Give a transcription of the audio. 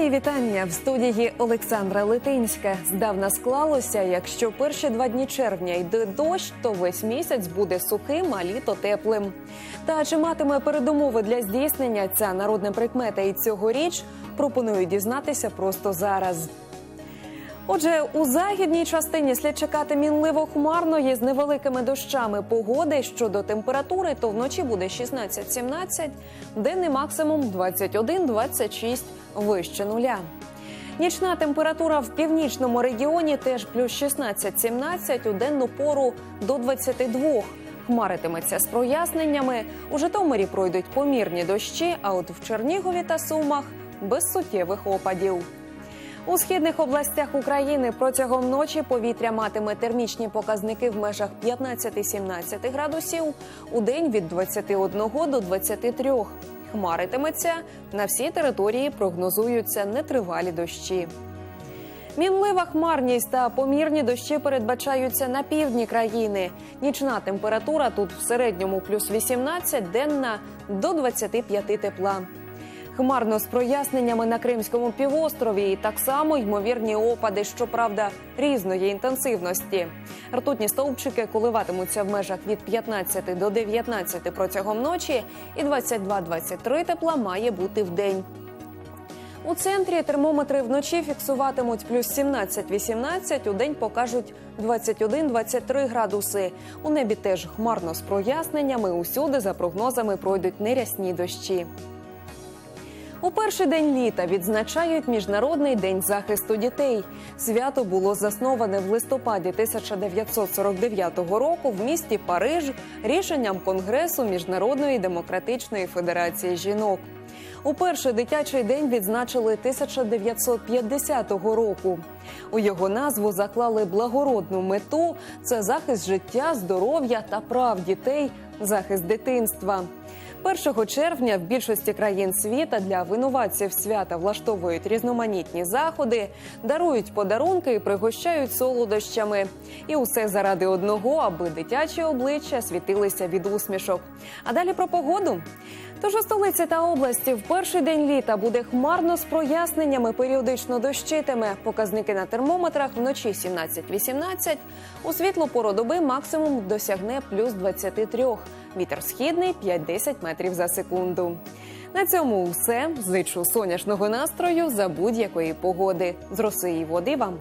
Мої вітання в студії Олександра Литинська. Здавна склалося, якщо перші два дні червня йде дощ, то весь місяць буде сухим, а літо теплим. Та чи матиме передумови для здійснення ця народна прикмета і цьогоріч пропоную дізнатися просто зараз. Отже, у західній частині слід чекати мінливо хмарної з невеликими дощами погоди щодо температури, то вночі буде 16-17, денний максимум 21-26 вище нуля. Нічна температура в північному регіоні теж плюс 16-17, у денну пору до 22. Хмаритиметься з проясненнями. У Житомирі пройдуть помірні дощі, а от в Чернігові та Сумах без суттєвих опадів. У східних областях України протягом ночі повітря матиме термічні показники в межах 15-17 градусів, у день від 21 до 23. Хмаритиметься на всій території прогнозуються нетривалі дощі. Мінлива хмарність та помірні дощі передбачаються на півдні країни. Нічна температура тут в середньому плюс 18, денна до 25 тепла. Хмарно з проясненнями на Кримському півострові і так само ймовірні опади, щоправда, різної інтенсивності. Ртутні стовпчики коливатимуться в межах від 15 до 19 протягом ночі, і 22-23 тепла має бути в день. У центрі термометри вночі фіксуватимуть плюс 17-18, у день покажуть 21-23 градуси. У небі теж хмарно з проясненнями. Усюди, за прогнозами, пройдуть нерясні дощі. У перший день літа відзначають Міжнародний день захисту дітей. Свято було засноване в листопаді 1949 року в місті Париж рішенням Конгресу Міжнародної демократичної федерації жінок. У перший дитячий день відзначили 1950 року. У його назву заклали благородну мету це захист життя, здоров'я та прав дітей, захист дитинства. 1 червня в більшості країн світа для винуватців свята влаштовують різноманітні заходи, дарують подарунки і пригощають солодощами. І усе заради одного, аби дитячі обличчя світилися від усмішок. А далі про погоду. Тож у столиці та області в перший день літа буде хмарно з проясненнями, періодично дощитиме. Показники на термометрах вночі 17-18, у світлу пору доби максимум досягне плюс 23. Вітер східний 5-10 метрів за секунду. На цьому все. Зичу сонячного настрою за будь-якої погоди. З роси і води вам.